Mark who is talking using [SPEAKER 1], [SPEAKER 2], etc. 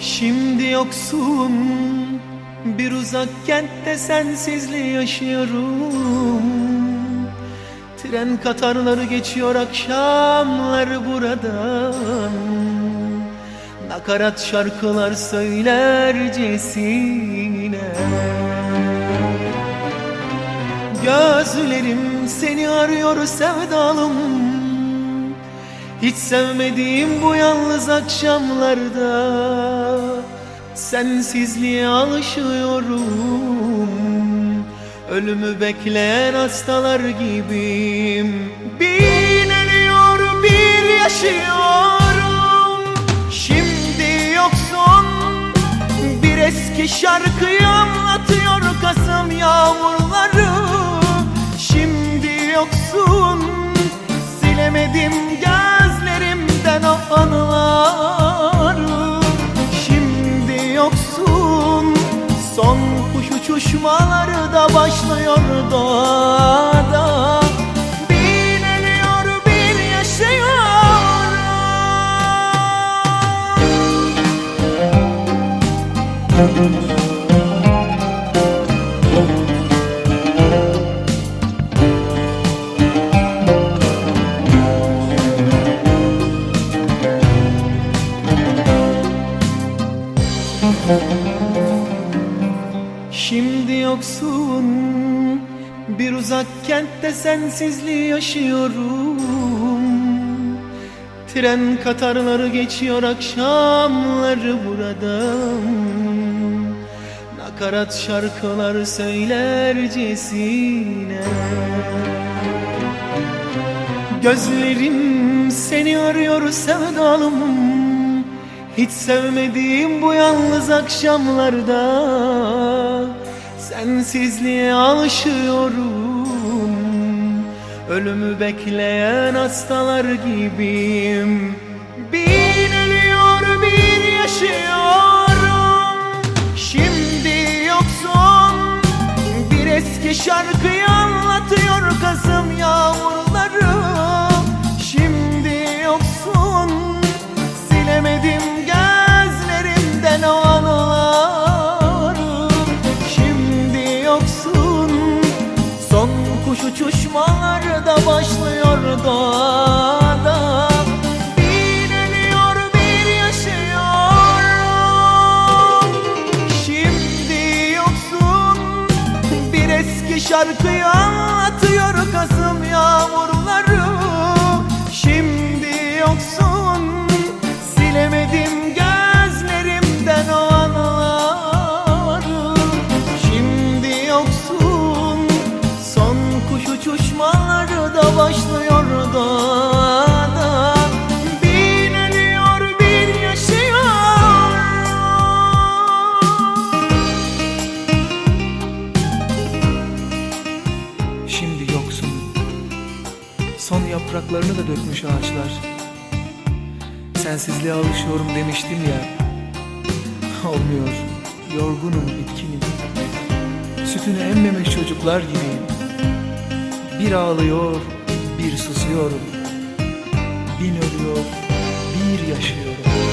[SPEAKER 1] Şimdi yoksun bir uzak kentte sensizliği yaşıyorum. Tren katarları geçiyor akşamları buradan. Nakarat şarkılar söylercesine Gözlerim seni arıyor sevdalım. Hiç sevmediğim bu yalnız akşamlarda Sensizliğe alışıyorum. Ölümü bekleyen hastalar gibiyim. Ölüyor bir yaşıyorum eski şarkıyı anlatıyor Kasım yağmurları. Şimdi yoksun Silemedim gözlerimden o anıları. Şimdi yoksun Son kuş uçuşmaları da başlıyor doğada Şimdi yoksun Bir uzak kentte sensizliği yaşıyorum. Tren katarları geçiyor akşamları buradan Nakarat şarkılar söylercesine Gözlerim seni arıyor sevdalım Hiç sevmediğim bu yalnız akşamlarda Sensizliğe alışıyorum. Ölümü bekleyen hastalar gibiyim. Bir ölüyor bir yaşıyorum. Şimdi yoksun. Bir eski şarkıyı anlatıyor Kasım yağmurları şarkıyı anlatıyor Kasım yağmurları. Şimdi yoksun Silemedim gözlerimden o anıları. Şimdi yoksun Son kuş uçuşmaları da başlıyor doğada
[SPEAKER 2] Son yapraklarını da dökmüş ağaçlar. Sensizliğe alışıyorum demiştim ya. Olmuyor. Yorgunum bitkinim. Sütünü emmemiş çocuklar gibiyim. Bir ağlıyor Bir susuyorum. Bin ölüyor Bir yaşıyorum